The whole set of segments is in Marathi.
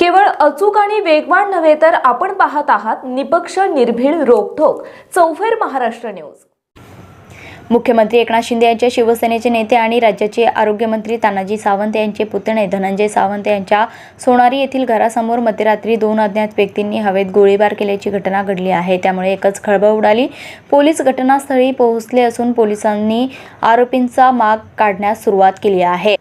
केवळ अचूक आणि वेगवान नव्हे तर आपण पाहत आहात निपक्ष निर्भीड रोखोक चौफेर महाराष्ट्र न्यूज. मुख्यमंत्री एकनाथ शिंदे यांच्या शिवसेनेचे नेते आणि राज्याचे आरोग्यमंत्री तानाजी सावंत यांचे पुतणे धनंजय सावंत यांच्या सोनारी येथील घरासमोर मध्यरात्री दोन अज्ञात व्यक्तींनी हवेत गोळीबार केल्याची घटना घडली आहे. त्यामुळे एकच खळबळ उडाली. पोलीस घटनास्थळी पोहोचले असून पोलिसांनी आरोपींचा माग काढण्यास सुरुवात केली आहे.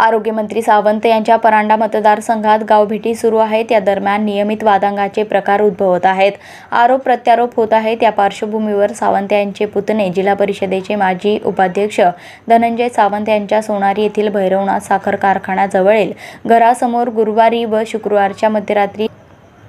आरोग्यमंत्री सावंत यांच्या परांडा मतदारसंघात गावभेटी सुरू आहेत. या दरम्यान नियमित वादांगाचे प्रकार उद्भवत आहेत. आरोप प्रत्यारोप होत आहेत. या पार्श्वभूमीवर सावंत यांचे पुतणे जिल्हा परिषदेचे माजी उपाध्यक्ष धनंजय सावंत यांच्या सोनारी येथील भैरवनाथ साखर कारखान्याजवळील घरासमोर गुरुवारी व शुक्रवारच्या मध्यरात्री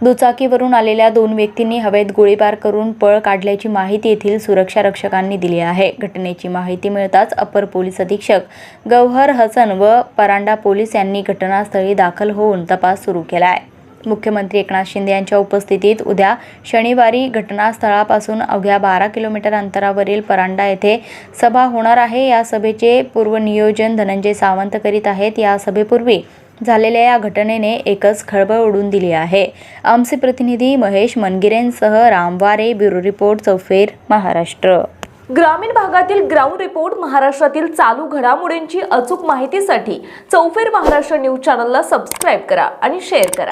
दुचाकीवरून आलेल्या दोन व्यक्तींनी हवेत गोळीबार करून पळ काढल्याची माहिती येथील सुरक्षा रक्षकांनी दिली आहे. घटनेची माहिती मिळताच अपर पोलीस अधीक्षक गौहर हसन व परांडा पोलीस यांनी घटनास्थळी दाखल होऊन तपास सुरू केला आहे मुख्यमंत्री एकनाथ शिंदे यांच्या उपस्थितीत उद्या शनिवारी घटनास्थळापासून अवघ्या बारा किलोमीटर अंतरावरील परांडा येथे सभा होणार आहे. या सभेचे पूर्वनियोजन धनंजय सावंत करीत आहेत. या सभेपूर्वी झालेल्या या घटनेने एकच खळबळ उडून दिली आहे. आमचे प्रतिनिधी महेश मनगिरेंसह रामवारे ब्युरो रिपोर्ट चौफेर महाराष्ट्र. ग्रामीण भागातील ग्राउंड रिपोर्ट महाराष्ट्रातील चालू घडामोडींची अचूक माहितीसाठी चौफेर महाराष्ट्र न्यूज चॅनलला सबस्क्राईब करा आणि शेअर करा.